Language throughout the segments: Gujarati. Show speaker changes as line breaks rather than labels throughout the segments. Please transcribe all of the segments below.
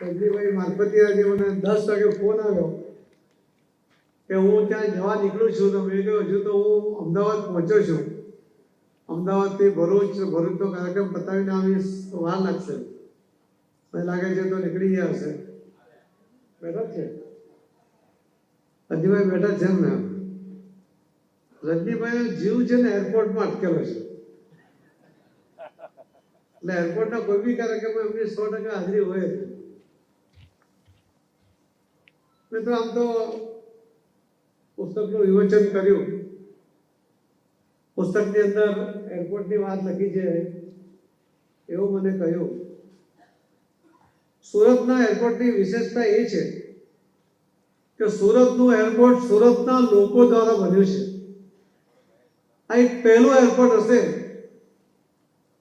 સંજીભાઈ આજે મને દસ વાગે ફોન આવ્યો કે હું ત્યાં જવા નીકળું છું તો મેં કહ્યું હજુ તો હું અમદાવાદ પહોંચ્યો છું. અમદાવાદથી ભરૂચ, ભરૂચનો કાર્યક્રમ પતાવીને આવીશ તો વાર લાગશે. મને લાગે છે તો નીકળી ગયા હશે. બેઠા છે? રજનીભાઈ બેઠા છે ને? રજનીભાઈ જીવ છે ને એરપોર્ટમાં અટકેલો છે. એટલે એરપોર્ટના કોઈ બી કાર્યક્રમમાં એમની સો ટકા હાજરી હોય જ. મિત્રો આમ તો પુસ્તકનું વિવેચન કર્યું. પુસ્તકની અંદર એરપોર્ટની વાત લખી છે. એવું મને કહ્યું. સુરતના એરપોર્ટની વિશેષતા એ છે કે સુરતનું એરપોર્ટ સુરતના લોકો દ્વારા બન્યું છે. આ એક પહેલો એરપોર્ટ હશે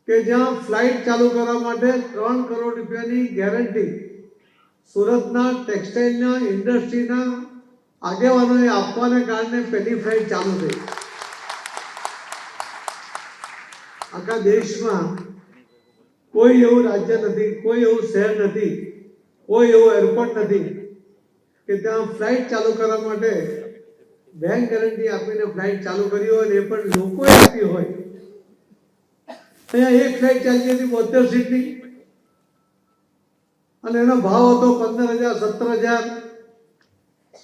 કે જ્યાં ફ્લાઇટ ચાલુ કરવા માટે ત્રણ કરોડ રૂપિયાની ગેરંટી સુરતના ટેક્સટાઇલના ઇન્ડસ્ટ્રીના આગેવાનોએ આપવાને કારણે પહેલી ફ્લાઇટ ચાલુ થઈ. આખા દેશમાં કોઈ એવું રાજ્ય નથી, કોઈ એવું શહેર નથી, કોઈ એવું એરપોર્ટ નથી કે ત્યાં ફ્લાઇટ ચાલુ કરવા માટે બેંક ગેરંટી આપીને ફ્લાઇટ ચાલુ કરી હોય ને એ પણ લોકોએ આપી હોય. અહીંયા એક ફ્લાઇટ ચાલતી હતી બોતેર સીટની. અને એનો ભાવ હતો પંદર હજાર સત્તર હજાર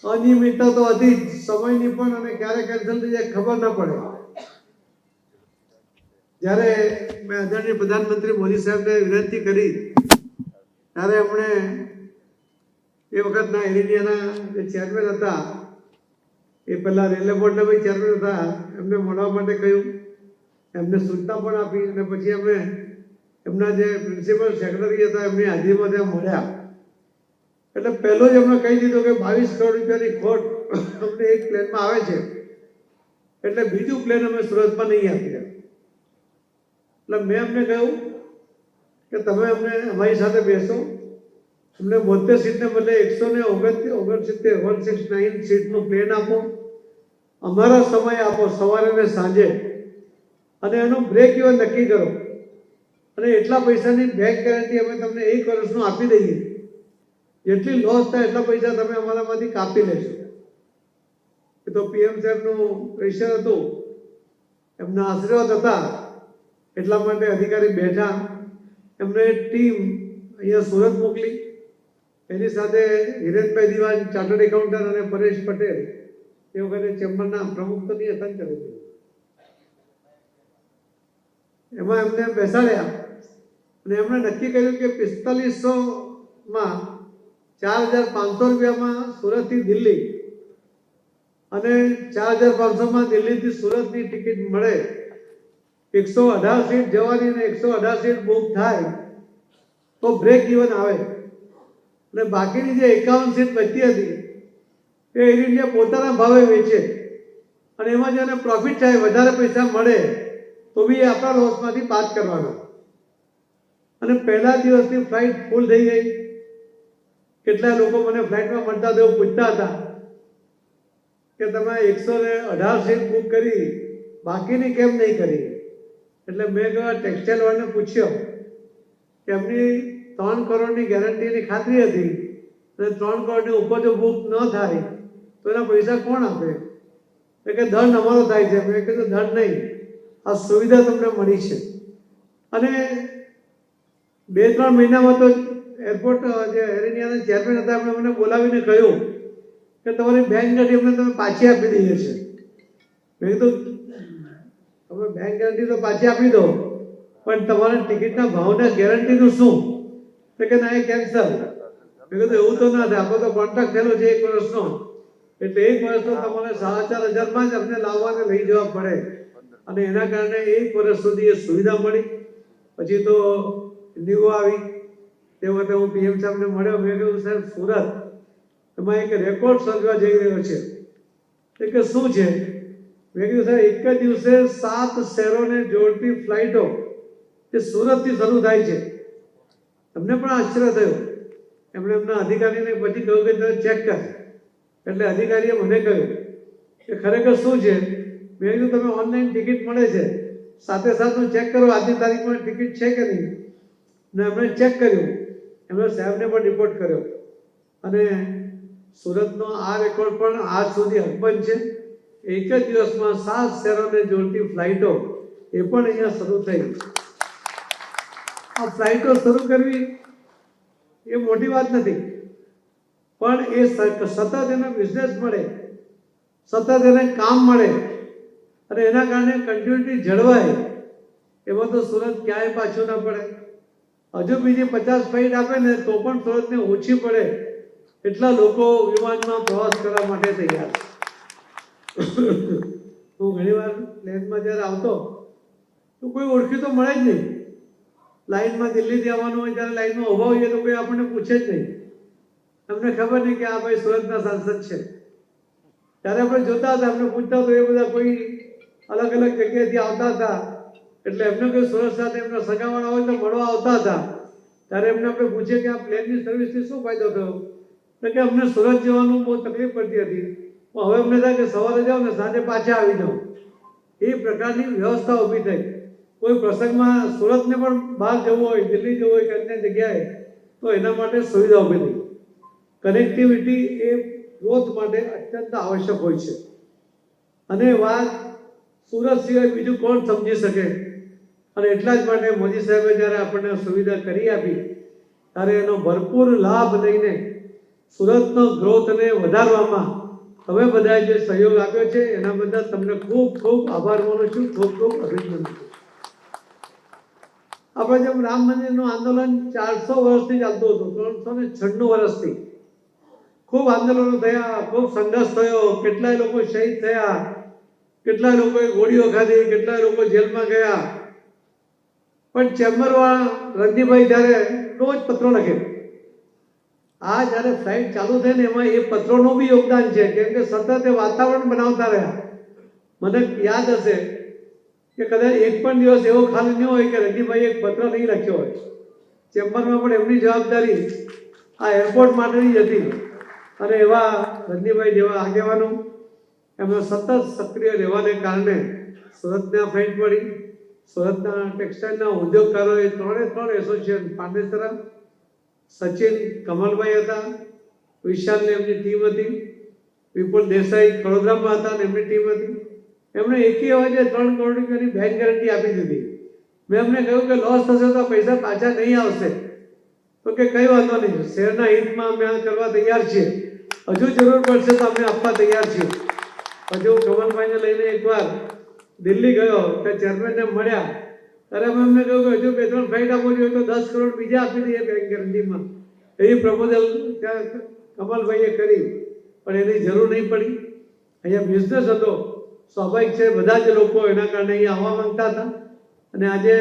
અનિયમિત તો હતી જ, સમયની પણ અને ક્યારે કેન્સલ થઈ જાય, ખબર ન પડે. જ્યારે મેં આદરણીય પ્રધાનમંત્રી મોદી સાહેબને વિનંતી કરી, ત્યારે એમણે એ વખતના એર ઇન્ડિયાના જે ચેરમેન હતા, એ પહેલા રેલવે બોર્ડના બી ચેરમેન હતા, એમને મળવા માટે કહ્યું. એમને સૂચના પણ આપી અને પછી એમને એમના જે પ્રિન્સિપલ સેક્રેટરી હતા, એમની હાજરીમાં ત્યાં મળ્યા. એટલે પહેલો જ એમણે કહી દીધું કે બાવીસ કરોડ રૂપિયાની ખોટ અમને એક પ્લેનમાં આવે છે. એટલે બીજું પ્લેન અમે સુરતમાં નહીં આપીએ. એટલે મેં એમને કહ્યું કે તમે અમને અમારી સાથે બેસો. અમને બોતેર સીટને બદલે એકસો ને ઓગણ ઓગણસિત્તેર વન સિક્સ નાઇન સીટનું પ્લેન આપો. અમારા સમય આપો સવારે ને સાંજે. અને એનો બ્રેક ઇવન નક્કી કરો. અને એટલા પૈસાની બેંક ગેરંટી અમે તમને એક વર્ષનું આપી દઈએ. જેટલી લોસ થાય એટલા પૈસા તમે અમારામાંથી કાપી લેશો. એ તો પીએમ સાહેબનું પ્રેશર હતું. એમના આશીર્વાદ હતા. એટલા માટે અધિકારી બેઠા. એમને ટીમ અહીંયા સુરત મોકલી. એની સાથે હિરેનભાઈ દિવાન, ચાર્ટર્ડ એકાઉન્ટન્ટ અને પરેશ પટેલ. એ વખતે ચેમ્બરના પ્રમુખ તો નહીં હતા ને ત્યારે એમાં એમને બેસાડ્યા. અને એમણે નક્કી કર્યું કે પિસ્તાલીસોમાં ચાર હજાર પાંચસો રૂપિયામાં સુરતથી દિલ્હી અને ચાર હજાર પાંચસોમાં દિલ્હીથી સુરતની ટિકિટ મળે. એકસો અઢાર સીટ જવાની અને એકસો અઢાર સીટ બુક થાય તો બ્રેક ઇવન આવે. અને બાકીની જે એકાવન સીટ બચતી હતી એ એર ઇન્ડિયા પોતાના ભાવે વેચે. અને એમાં જેને પ્રોફિટ થાય, વધારે પૈસા મળે, તો બી એ આપણા લોસમાંથી પાસ કરવાના. અને પહેલા દિવસની ફ્લાઇટ ફૂલ થઈ ગઈ. કેટલા લોકો મને ફ્લાઇટમાં મળતા તેઓ પૂછતા હતા કે તમે એકસો ને અઢાર સીટ બુક કરી, બાકીની કેમ નહીં કરી? એટલે મેં ટેક્સટાઇલ વાળાને પૂછ્યો કે એમની ત્રણ કરોડની ગેરંટીની ખાતરી હતી અને ત્રણ કરોડની ઉપર જો બુક ન થાય, તો એના પૈસા કોણ આપે? એ કે દંડ અમારો થાય છે. મેં કીધું દંડ નહીં. આ સુવિધા તમને મળી છે. અને બે ત્રણ મહિનામાં તો એરપોર્ટ જે એર ઇન્ડિયાના ચેરમેન હતા, એમણે મને બોલાવીને કહ્યું કે તમારી બેંક ગેરંટી અમને તમે પાછી આપી દઈએ છે મેં કીધું તમે બેંક ગેરંટી તો પાછી આપી દો, પણ તમારા ટિકિટના ભાવના ગેરંટીનું શું? તો કે, ના, એ કેન્સલ મેં કીધું, એવું તો ના થાય, આપણો તો કોન્ટ્રાક્ટ થયેલો છે એક વર્ષનો. એટલે એક વર્ષનો તમારે સાડા ચાર હજારમાં જ અમને લાવવાને લઈ જવા પડે. અને એના કારણે એક વર્ષ સુધી એ સુવિધા મળી. પછી તો ન્યૂ આવી. તે વખતે હું પીએમ સાહેબને મળ્યો. મેં કહ્યું સાહેબ, સુરત એમાં એક રેકોર્ડ સર્જવા જઈ રહ્યો છે. એ કે, શું છે? મેં કીધું, સાહેબ, એક જ દિવસે સાત શહેરોને જોડતી ફ્લાઇટો એ સુરતથી શરૂ થાય છે. તમને પણ આશ્ચર્ય થયું. એમણે એમના અધિકારીને પછી કહ્યું કે, તમે ચેક કર. એટલે અધિકારીએ મને કહ્યું કે, ખરેખર શું છે? મેં કીધું તમે ઓનલાઈન ટિકિટ મળે છે. સાથે સાથે ચેક કરો, આજની તારીખમાં ટિકિટ છે કે નહીં? ને એમણે ચેક કર્યું. એમણે સાહેબને પણ રિપોર્ટ કર્યો. અને સુરતનો આ રેકોર્ડ પણ આજ સુધી અકબંધ છે. એક જ દિવસમાં સાત શહેરોને જોડતી ફ્લાઇટો એ પણ અહીંયા શરૂ થઈ આ ફ્લાઇટો શરૂ કરવી એ મોટી વાત નથી. પણ એ સતત એને બિઝનેસ મળે, સતત એને કામ મળે, અને એના કારણે કન્ટિન્યુટી જળવાય. એમાં તો સુરત ક્યાંય પાછું ના પડે. હજુ બીજી પચાસ ફ્લાઇટ આપે ને તો પણ સુરતને ઓછી પડે. એટલા લોકો વિમાનમાં પ્રવાસ કરવા માટે તૈયાર. હું હું ઘણીવાર પ્લેનમાં જ્યારે આવતો, તો કોઈ ઓળખી તો મળે જ નહીં. લાઈનમાં દિલ્હીથી આવવાનું હોય ત્યારે લાઈનનો અભાવ હોય તો કોઈ આપણને પૂછે જ નહીં. અમને ખબર નહીં કે આ ભાઈ સુરતના સાંસદ છે. ત્યારે આપણે જોતા હતા, અમને પૂછતા તો એ બધા કોઈ અલગ અલગ જગ્યાએથી આવતા હતા. એટલે એમને કોઈ સુરત સાથે એમના સગાવાળા હોય તો મળવા આવતા હતા. ત્યારે એમને આપણે પૂછીએ કે આ પ્લેનની સર્વિસથી શું ફાયદો થયો? તો કે અમને સુરત જવાનું બહુ તકલીફ પડતી હતી. પણ હવે અમને થાય કે સવારે જાઓ ને સાંજે પાછા આવી જાઓ. એ પ્રકારની વ્યવસ્થા ઊભી થઈ. કોઈ પ્રસંગમાં સુરતને પણ બહાર જવું હોય, દિલ્હી જવું હોય કે અન્ય જગ્યાએ, તો એના માટે સુવિધા ઊભી થઈ. કનેક્ટિવિટી એ ગ્રોથ માટે અત્યંત આવશ્યક હોય છે. અને વાત સુરત સિવાય બીજું કોણ સમજી શકે? અને એટલા જ માટે મોદી સાહેબે જ્યારે આપણને સુવિધા કરી આપી, ત્યારે એનો ભરપૂર લાભ લઈને સુરતનો ગ્રોથને વધારવામાં તમે બધાએ જે સહયોગ આપ્યો છે, એના બદલ તમને ખૂબ ખૂબ આભાર માનું છું, ખૂબ ખૂબ અભિનંદન. આપણે જેમ રામ મંદિરનું આંદોલન ચારસો વર્ષથી ચાલતું હતું, ત્રણસો ને છન્નું વર્ષથી. ખૂબ આંદોલનો થયા, ખૂબ સંઘર્ષ થયો, કેટલાય લોકો શહીદ થયા, કેટલાય લોકોએ ગોળીઓ ખાધી, કેટલાય લોકો જેલમાં ગયા. પણ ચેમ્બરવાળા રણજીભાઈ જ્યારે રોજ પત્રો લખે. આ જ્યારે ફ્લાઇટ ચાલુ થઈ ને એમાં એ પત્રોનું બી યોગદાન છે. કેમ કે સતત એ વાતાવરણ બનાવતા રહ્યા. મને યાદ હશે કે કદાચ એક પણ દિવસ એવો ખાલી નહીં હોય કે રણજીભાઈ એક પત્ર નહીં લખ્યો હોય. ચેમ્બરમાં પણ એમની જવાબદારી આ એરપોર્ટ માટેની જ હતી. અને એવા રજનીભાઈ જેવા આગેવાનો એમનો સતત સક્રિય રહેવાને કારણે સુરતને ફાઇટ પડી. સુરતના ટેક્સટાઇલના ઉદ્યોગકારોએ ત્રણે ત્રણ એસોસિએશન પાંડેસરા સચિન કમલભાઈ હતા, વિશાલની એમની ટીમ હતી, વિપુલ દેસાઈ વડોદરામાં હતા અને એમની ટીમ હતી. એમણે એકી અવાજે ત્રણ કરોડ રૂપિયાની બેંક ગેરંટી આપી દીધી. મેં એમને કહ્યું કે લોસ થશે તો પૈસા પાછા નહીં આવશે. તો કે કઈ વાંધો નહીં શહેરના હિતમાં અમે કરવા તૈયાર છીએ. હજુ જરૂર પડશે તો અમે આપવા તૈયાર છીએ. હજુ કમલભાઈને લઈને એકવાર દિલ્હી ગયો ત્યાં ચેરમેનને મળ્યા. ત્યારે અમે એમને કહ્યું કે હજુ બે ત્રણ ફ્લાઇટ આપવો જોઈએ તો દસ કરોડ બીજા આપી દઈએ બેંક ગેરંટીમાં એવી પ્રપોઝલ ત્યાં કમલભાઈએ કરી, પણ એની જરૂર નહીં પડી. અહીંયા બિઝનેસ હતો. સ્વાભાવિક છે, બધા જ લોકો એના કારણે અહીંયા આવવા માંગતા હતા. અને આજે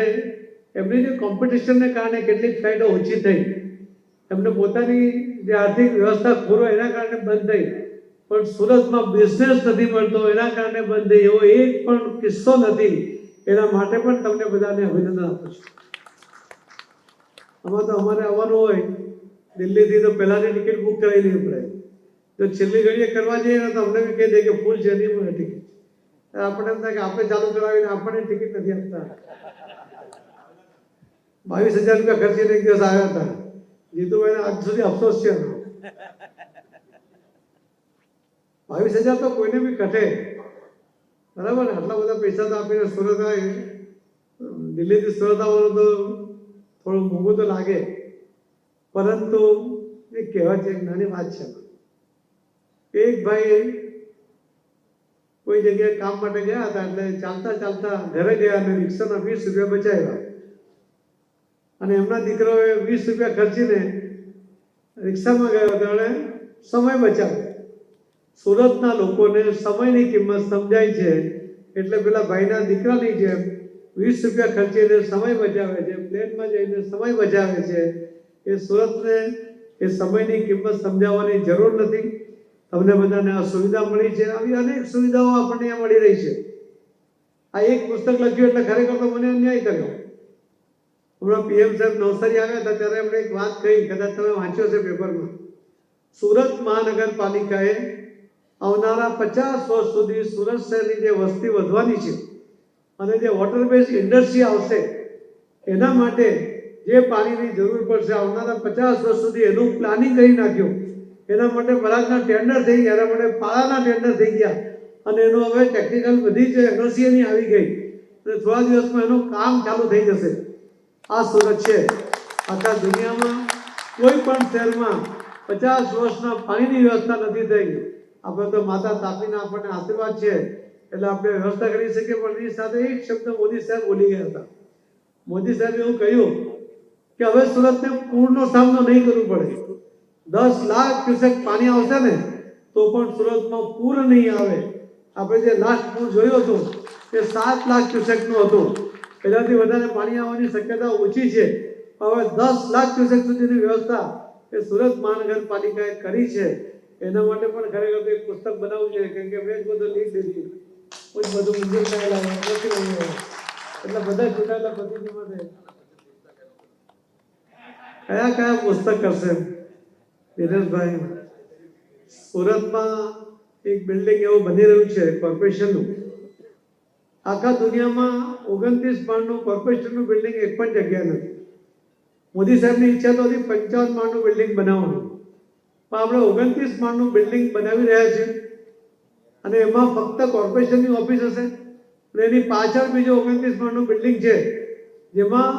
એમની જે કોમ્પિટિશનને કારણે કેટલીક ફ્લાઇટો ઓછી થઈ. એમને પોતાની જે આર્થિક વ્યવસ્થા ખોરો એના કારણે બંધ થઈ. પણ સુરતમાં બિઝનેસ નથી મળતો, એના કારણે બંધ એવો એક પણ કિસ્સો નથી. એના માટે પણ તમને બધાને અભિનંદન આપું છું. આમાં તો અમારે આવવાનું હોય. દિલ્હીથી તો પહેલાંની ટિકિટ બુક કરાવી લેવી પડે. જો છેલ્લી ઘડીએ કરવા જઈએ તો અમને બી કહી દે કે ફૂલ છે નહીં મળે ટિકિટ આપણે એમ થાય કે આપણે ચાલુ કરાવીને આપણને ટિકિટ નથી આપતા. બાવીસ હજાર રૂપિયા ખર્ચીને એક દિવસ આવ્યા હતા. જીતુભાઈને આજ સુધી અફસોસ છે એનો. બાવીસ હજાર તો કોઈને બી ઘટે. બરાબર? આટલા બધા પૈસા તો આપીને સુરત આવે. દિલ્હીથી સુરત આવવાનું તો થોડું મોંઘું તો લાગે. પરંતુ એ કહેવાય છે, એક નાની વાત છે. એક ભાઈ કોઈ જગ્યાએ કામ માટે ગયા હતા એટલે ચાલતા ચાલતા ઘરે ગયા અને રિક્ષાના વીસ રૂપિયા બચાવ્યા. અને એમના દીકરાઓએ વીસ રૂપિયા ખર્ચીને રિક્ષામાં ગયો તો એણે સમય બચાવ્યો. સુરતના લોકોને સમયની કિંમત સમજાય છે. એટલે પેલા ભાઈના દીકરાની જેમ વીસ રૂપિયા ખર્ચીને સમય બચાવે છે. પ્લેનમાં જઈને સમય બચાવે છે. એ સુરતને એ સમયની કિંમત સમજાવવાની જરૂર નથી. તમને બધાને આ સુવિધા મળી છે. આવી અનેક સુવિધાઓ આપણને મળી રહી છે. આ એક પુસ્તક લખ્યું એટલે ખરેખર તો મને અન્યાય કર્યો હમણાં પીએમ સાહેબ નવસારી આવ્યા હતા ત્યારે એમણે એક વાત કહી. કદાચ તમે વાંચ્યો છે પેપરમાં. સુરત મહાનગરપાલિકાએ આવનારા પચાસ વર્ષ સુધી સુરત શહેરની જે વસ્તી વધવાની છે અને જે વોટર બેઝ ઇન્ડસ્ટ્રી આવશે, એના માટે જે પાણીની જરૂર પડશે, આવનારા પચાસ વર્ષ સુધી એનું પ્લાનિંગ કરી નાખ્યું. એના માટે બરાજના ટેન્ડર થઈ ગયા, એના માટે પાળાના ટેન્ડર થઈ ગયા. અને એનું હવે ટેકનિકલ બધી જ એનઓસી આવી ગઈ. અને થોડા દિવસમાં એનું કામ ચાલુ થઈ જશે. આ સુરત છે. આખા દુનિયામાં કોઈ પણ શહેરમાં પચાસ વર્ષના પાણીની વ્યવસ્થા નથી થઈ. આપણે તો માતા તાપીના આપણને આશીર્વાદ છે. એટલે આપણે વ્યવસ્થા કરી શકીએ, પણ એની સાથે એક શબ્દ મોદી સાહેબ બોલી ગયા હતા. મોદી સાહેબે એવું કહ્યું કે હવે સુરતને પૂરનો સામનો નહીં કરવો પડે. દસ લાખ ક્યુસેક પાણી આવશે ને, તો પણ સુરતમાં પૂર નહીં આવે. આપણે જે લાસ્ટ પૂર જોયું હતું તે સાત લાખ ક્યુસેકનું હતું. પહેલાંથી વધારે પાણી આવવાની શક્યતા ઓછી છે. હવે દસ લાખ ક્યુસેક સુધીની વ્યવસ્થા એ સુરત મહાનગરપાલિકાએ કરી છે. એના માટે પણ ખરેખર એક પુસ્તક બનાવવું જોઈએ કેમ કે મેં જ બધું લીક લીધી. કોઈ બધું મંજૂર થયેલા નથી એટલે બધા ચૂંટાયેલા બધી માટે કયા કયા પુસ્તક કરશે દિનેશભાઈ સુરતમાં એક બિલ્ડિંગ એવું બની રહ્યું છે, કોર્પોરેશનનું. આખા દુનિયામાં ઓગણત્રીસ માળનું કોર્પોરેશનનું બિલ્ડિંગ એક પણ જગ્યા નથી. મોદી સાહેબની ઈચ્છા તો હતી પંચાવન માળનું બિલ્ડિંગ બનાવવાનું. પણ આપણે ઓગણત્રીસ માળનું બિલ્ડિંગ બનાવી રહ્યા છીએ. અને એમાં ફક્ત કોર્પોરેશનની ઓફિસ હશે. અને એની પાછળ બીજો ઓગણત્રીસ માળનું બિલ્ડિંગ છે. જેમાં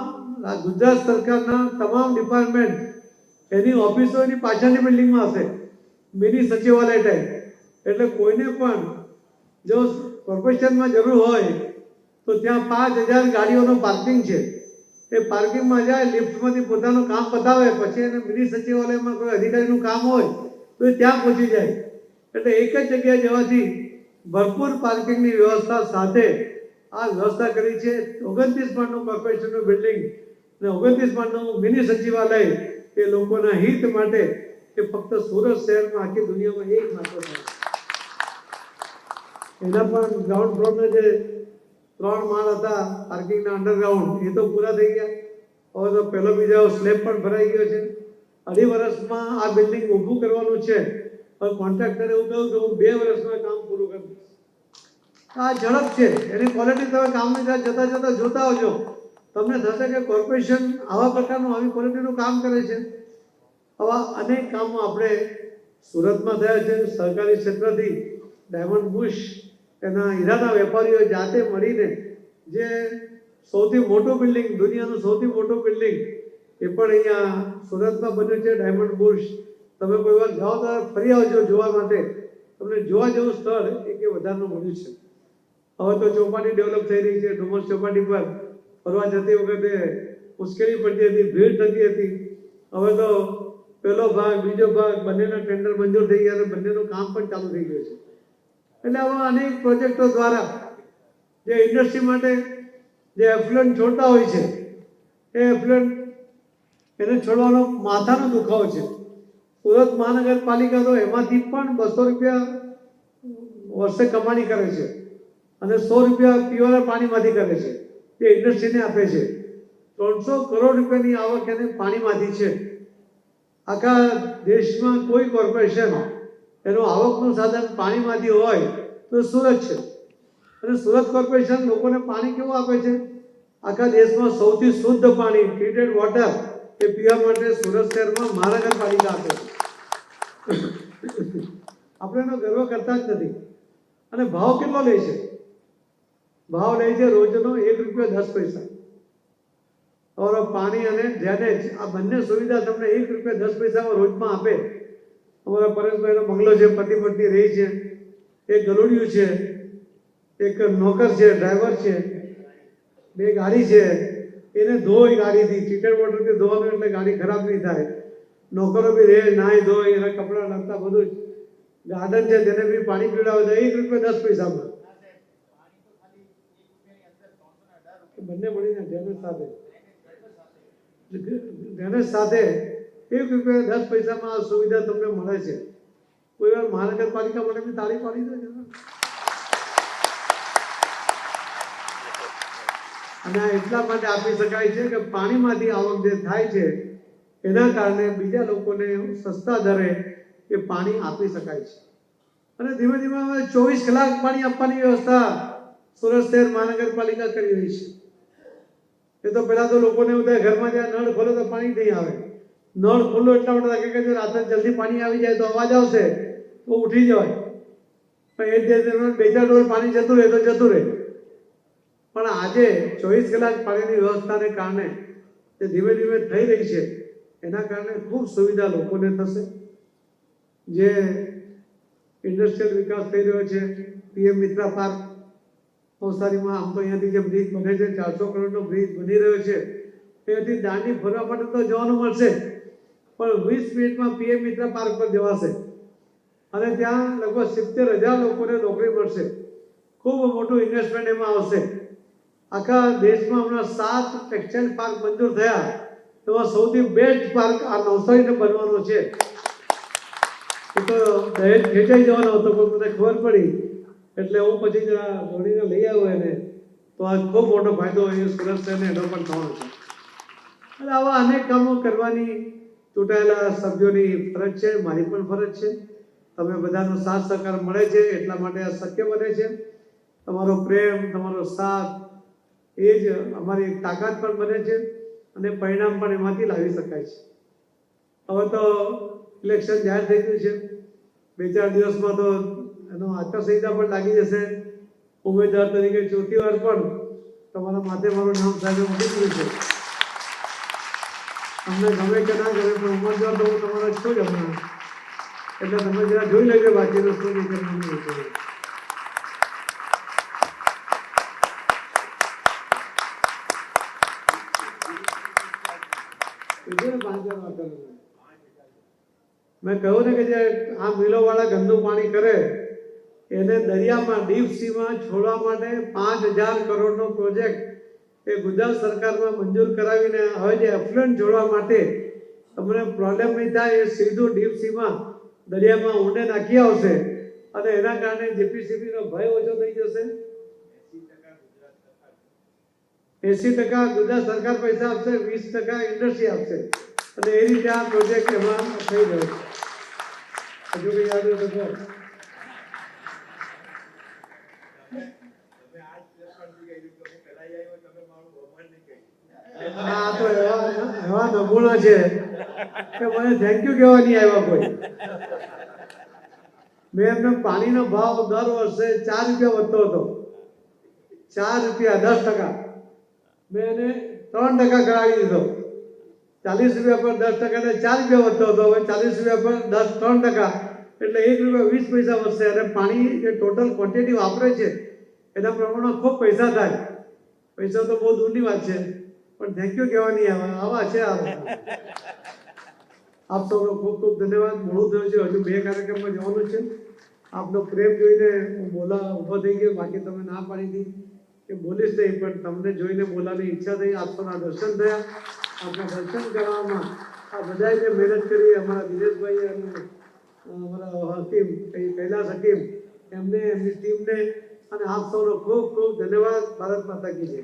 ગુજરાત સરકારના તમામ ડિપાર્ટમેન્ટ એની ઓફિસો એની પાછળની બિલ્ડિંગમાં હશે. મિની સચિવાલય ટાઈપ એટલે કોઈને પણ જો કોર્પોરેશનમાં જરૂર હોય, તો ત્યાં પાંચ હજાર ગાડીઓનું પાર્કિંગ છે. એ પાર્કિંગમાં જાય, લિફ્ટમાંથી પોતાનું કામ પતાવે, પછી એને મિની સચિવાલયમાં કોઈ અધિકારીનું કામ હોય, તો એ ત્યાં પહોંચી જાય. એટલે એક જ જગ્યાએ જવાથી ભરપૂર પાર્કિંગની વ્યવસ્થા સાથે આ વ્યવસ્થા કરી છે. ઓગણત્રીસ માળનું કોર્પોરેશનનું બિલ્ડિંગ અને ઓગણત્રીસ માળનું મિની સચિવાલય એ લોકોના હિત માટે એ ફક્ત સુરત શહેરમાં આખી દુનિયામાં એક માત્ર એના પણ ગ્રાઉન્ડ ફ્લોરના જે ત્રણ માળ હતા પાર્કિંગના અંડરગ્રાઉન્ડ એ તો પૂરા થઈ ગયા. હવે તો પહેલો બીજો સ્લેબ પણ ભરાઈ ગયો છે. અઢી વર્ષમાં આ બિલ્ડિંગ ઊભું કરવાનું છે. હવે કોન્ટ્રાક્ટરે એવું કહ્યું કે હું બે વર્ષમાં કામ પૂરું કરી દઈશ. આ ઝડપ છે. એની ક્વોલિટી તમે કામની ત્યાં જતા જતા જોતા આવજો. તમને થશે કે કોર્પોરેશન આવા પ્રકારનું આવી ક્વોલિટીનું કામ કરે છે. આવા અનેક કામો આપણે સુરતમાં થયા છે. સરકારી ક્ષેત્રથી ડાયમંડ બુશ એના હીરાના વેપારીઓ જાતે મળીને જે સૌથી મોટું બિલ્ડિંગ, દુનિયાનું સૌથી મોટું બિલ્ડિંગ, એ પણ અહીંયા સુરતમાં બન્યું છે, ડાયમંડ બુશ તમે કોઈ વાર જાઓ તો ફરી આવજો જોવા માટે. તમને જોવા જેવું સ્થળ એક એ વધારનું મળ્યું છે. હવે તો ચોપાટી ડેવલપ થઈ રહી છે, ડુમસ ચોપાટી પર ફરવા જતી વખતે મુશ્કેલી પડતી હતી, ભીડ થતી હતી. હવે તો પહેલો ભાગ, બીજો ભાગ, બંનેના ટેન્ડર મંજૂર થઈ ગયા અને બંનેનું કામ પણ ચાલુ થઈ ગયું છે. એટલે આવા અનેક પ્રોજેક્ટો દ્વારા જે ઇન્ડસ્ટ્રી માટે જે એફ્લુન્ટ છોડતા હોય છે, એ એફ્લુન્ટ એને છોડવાનો માથાનો દુખાવો છે. સુરત મહાનગરપાલિકા તો એમાંથી પણ બસો રૂપિયા વર્ષે કમાણી કરે છે અને સો રૂપિયા પીવાના પાણીમાંથી કરે છે. એ ઇન્ડસ્ટ્રીને આપે છે. ત્રણસો કરોડ રૂપિયાની આવક એને પાણીમાંથી છે. આખા દેશમાં કોઈ કોર્પોરેશન એનું આવકનું સાધન પાણીમાંથી હોય તો સુરત છે. અને સુરત કોર્પોરેશન લોકોને પાણી કેવું આપે છે? આખા દેશમાં સૌથી શુદ્ધ પાણી ટ્રીટેડ વોટર એ પીવા માટે સુરત શહેરમાં મહાનગરપાલિકા આપે છે. આપણે એનો ગર્વ કરતા જ નથી. અને ભાવ કેટલો લે છે? ભાવ લે છે રોજનો એક રૂપિયો દસ પૈસા. और પાણી અને ડ્રેનેજ આ બંને સુવિધા તમને એક રૂપિયા દસ પૈસામાં રોજમાં આપે. અમારા પરેશભાઈનો બંગલો છે પતિ પત્ની રહી છે એક ગલુડિયું છે, એક નોકર છે, ડ્રાઈવર છે, બે ગાડી છે, એને ધોઈ ગાડીથી ચીકણ વોટરથી ધોવાનું એટલે ગાડી ખરાબ નહીં થાય. નોકરો બી રહે નાય ધોઈ, એના કપડાં લગતા બધું જ. ગાર્ડન છે, તેને બી પાણી પીવડાવે તો એક રૂપિયા દસ પૈસામાં. બંને મળીને ધેનેશ સાથે. ધેનેશ સાથે એક રૂપિયા દસ પૈસામાં આ સુવિધા તમને મળે છે. કોઈ વાર મહાનગરપાલિકા માટે બી તાળી પાડી દે અને આ એટલા માટે આપી શકાય છે કે પાણીમાંથી આવક જે થાય છે, એના કારણે બીજા લોકોને સસ્તા દરે એ પાણી આપી શકાય છે. અને ધીમે ધીમે હવે ચોવીસ કલાક પાણી આપવાની વ્યવસ્થા સુરત શહેર મહાનગરપાલિકા કરી રહી છે. એ તો પહેલાં તો લોકોને બધા ઘરમાં જ્યાં નળ ખોલો તો પાણી નહીં આવે. નળ ખુલ્લો એટલા માટે રાખે કે જો રાત્રે જલ્દી પાણી આવી જાય તો અવાજ આવશે, તો ઉઠી જવાય. પણ એ દિવસે બે ચાર ડોલ પાણી જતું રહે તો જતું રહે. પણ આજે ચોવીસ કલાક પાણીની વ્યવસ્થાને કારણે જે ધીમે ધીમે થઈ રહી છે, એના કારણે ખૂબ સુવિધા લોકોને થશે. જે ઇન્ડસ્ટ્રીયલ વિકાસ થઈ રહ્યો છે, પીએમ મિત્રા પાર્ક, નવસારીમાં આમ તો અહીંયાથી જે બ્રિજ બને છે, ચારસો કરોડનો બ્રિજ બની રહ્યો છે ત્યાંથી દાંડી ફરવા માટે તો જવાનું મળશે. પણ વીસ મિનિટમાં પીએમ મિત્ર પાર્ક પર જવાશે. અને ત્યાં લગભગ સિત્તેર હજાર લોકોને નોકરી મળશે. ખૂબ મોટું ઇન્વેસ્ટમેન્ટ એમાં આવશે. આખા દેશમાં હમણાં સાત ટેક્સટાઇલ પાર્ક મંજૂર થયા. એમાં સૌથી બેસ્ટ પાર્ક આ નવસારીને બનવાનો છે. એ તો દહેજ ખેંચાઈ જવાનો હતો, પણ મને ખબર પડી. એટલે હું પછી જરા દોડીને લઈ આવ્યો એને. તો આ ખૂબ મોટો ફાયદો એ સુરત શહેરને એનો પણ થવાનો છે. એટલે આવા અનેક કામો કરવાની ચૂંટાયેલા સભ્યોની ફરજ છે, મારી પણ ફરજ છે. તમે બધાનો સાથ સહકાર મળે છે, એટલા માટે આ શક્ય બને છે. તમારો પ્રેમ, તમારો સાથ, એ જ અમારી તાકાત પણ બને છે અને પરિણામ પણ એમાંથી લાવી શકાય છે. હવે તો ઇલેક્શન જાહેર થઈ ગયું છે. બે ચાર દિવસમાં તો એનો આચારસંહિતા પણ લાગી જશે. ઉમેદવાર તરીકે ચોથી વાર પણ તમારા માથે મારું નામ સાહેબ મૂકી ગયું છે. તમને ગમે કે ના ગમે પણ ઉમેદવાર તો હું તમારો છું જ હમણાં એટલે તમે જરા જોઈ લેજો બાકીનું શું નહીં કરવાનું એ તો. કીધું ને પાંચ હજાર વાત કરવાનું. મેં કહ્યું ને કે જે આ મિલોવાળા ગંદુ પાણી કરે એને દરિયામાં ડીપ સીમાં છોડવા માટે પાંચ હજાર કરોડનો પ્રોજેક્ટ એ ગુજરાત સરકારમાં મંજૂર કરાવીને હવે જે એફ્લુન્ટ જોડવા માટે તમને પ્રોબ્લેમ નહીં થાય, એ સીધું ડીપ સીમાં દરિયામાં ઊંડે નાખી આવશે. અને એના કારણે જીપીસીબીનો ભય ઓછો થઈ જશે. એસી ટકા ગુજરાત સરકાર પૈસા આપશે, વીસ ટકા ઇન્ડસ્ટ્રી આપશે. અને એ રીતે આ પ્રોજેક્ટ એમાં થઈ રહ્યો છે. હજુ કઈ યાદ હોય તો કહો. આ તો એવા એવા નમૂના છે કે મને થેન્ક યુ કહેવા નહીં આવ્યા કોઈ. મેં એમને પાણીનો ભાવ દર વર્ષે ચાર રૂપિયા વધતો હતો. ચાર રૂપિયા, દસ ટકા. મેં એને ત્રણ ટકા કરાવી દીધો. ચાલીસ રૂપિયા પર દસ ટકા એટલે ચાર રૂપિયા વધતો હતો. હવે ચાલીસ રૂપિયા પર દસ, ત્રણ ટકા. એટલે એક રૂપિયા વીસ પૈસા વધશે. અને પાણી જે ટોટલ ક્વોન્ટિટી વાપરે છે, એના પ્રમાણમાં ખૂબ પૈસા થાય. પૈસા તો બહુ દૂરની વાત છે. પણ થેન્ક યુ કહેવા નહીં આવે આવા છે આપ સૌનો ખૂબ ખૂબ ધન્યવાદ. મોડું થયું છે. હજુ બે કાર્યક્રમમાં જવાનું છે. આપનો પ્રેમ જોઈને હું બોલા ઊભો થઈ ગયો. બાકી તમે ના પાડી હતી કે બોલીશ નહીં, પણ તમને જોઈને બોલાવાની ઈચ્છા થઈ. આપના દર્શન થયા. આપના દર્શન કરવામાં આ બધાએ જે મહેનત કરી, અમારા દિનેશભાઈ અને અમારા હકીમ કૈલાસ હકીમ, એમને, એમની ટીમને, અને આપ સૌનો ખૂબ ખૂબ ધન્યવાદ. ભારત માતા કી જય.